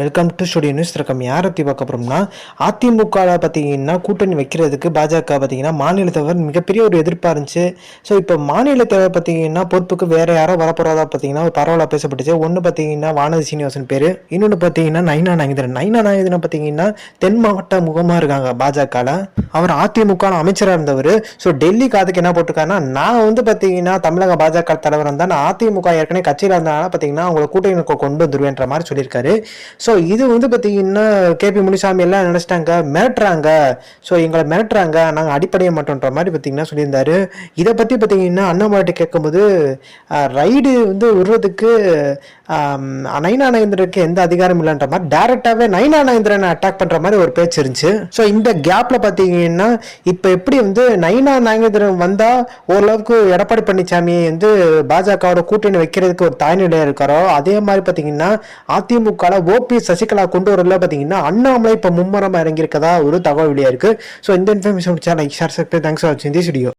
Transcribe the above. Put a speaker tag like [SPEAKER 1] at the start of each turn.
[SPEAKER 1] Welcome to studio news ரகம் யாரை பற்றி பார்க்க போகிறோம்னா அதிமுகவில் பார்த்தீங்கன்னா கூட்டணி வைக்கிறதுக்கு பாஜக பார்த்தீங்கன்னா மாநில தலைவர் மிகப்பெரிய ஒரு எதிர்ப்பாக இருந்துச்சு. ஸோ இப்போ மாநில தலைவர் பார்த்தீங்கன்னா பொறுப்புக்கு வேறு யாரோ வரப்போகிறதா பார்த்தீங்கன்னா ஒரு பரவலாக பேசப்பட்டுச்சு. ஒன்று பார்த்தீங்கன்னா வானதி சீனிவாசன் பேர். இன்னொன்று பார்த்தீங்கன்னா நைனா நாகேந்திரன். நைனா நாகேந்திரன் பார்த்தீங்கன்னா தென் மாவட்ட முகமாக இருக்காங்க பாஜகவில் அவர் அதிமுக அமைச்சராக இருந்தவர். ஸோ டெல்லி காதுக்கு என்ன போட்டிருக்காருன்னா நான் வந்து பார்த்தீங்கன்னா தமிழக பாஜக தலைவர் இருந்தால் நான் அதிமுக ஏற்கனவே கட்சியில் இருந்தனால பார்த்தீங்கன்னா அவங்கள கூட்டணி கொண்டு வந்துருவேன்ற மாதிரி சொல்லியிருக்காரு. ஸோ இது வந்து பார்த்தீங்கன்னா கேபி முனிசாமி எல்லாம் நினச்சிட்டாங்க. மிரட்டுறாங்க. ஸோ எங்களை மிரட்டுறாங்க. நாங்கள் அடிப்படைய மாட்டோன்ற மாதிரி பார்த்தீங்கன்னா சொல்லியிருந்தாரு. இதை பற்றி பார்த்தீங்கன்னா அண்ணாமலைட்டு கேட்கும்போது ரைடு வந்து விடுறதுக்கு நைனா நயந்திரனுக்கு எந்த அதிகாரம் இல்லைன்ற மாதிரி டேரெக்டாகவே நைனா நயந்திரனை அட்டாக் பண்ணுற மாதிரி ஒரு பேச்சு இருந்துச்சு. ஸோ இந்த கேப்பில் பார்த்தீங்கன்னா இப்போ எப்படி வந்து நைனா நயந்திரன் வந்தால் ஓரளவுக்கு எடப்பாடி பழனிசாமி வந்து பாஜகவோட கூட்டணி வைக்கிறதுக்கு ஒரு தாய்நிலையாக இருக்காரோ அதே மாதிரி பார்த்தீங்கன்னா அதிமுகவில் ஓபி சசிகலா கொண்டு வரல பார்த்தீங்கன்னா அண்ணாமலை இப்போ மும்முரமாக இறங்கியிருக்கதா ஒரு தகவல் வெளியாக இருக்குது ஸோ இந்த information like share subscribe thanks for வாட்சிங் தி ஸ்டுடியோ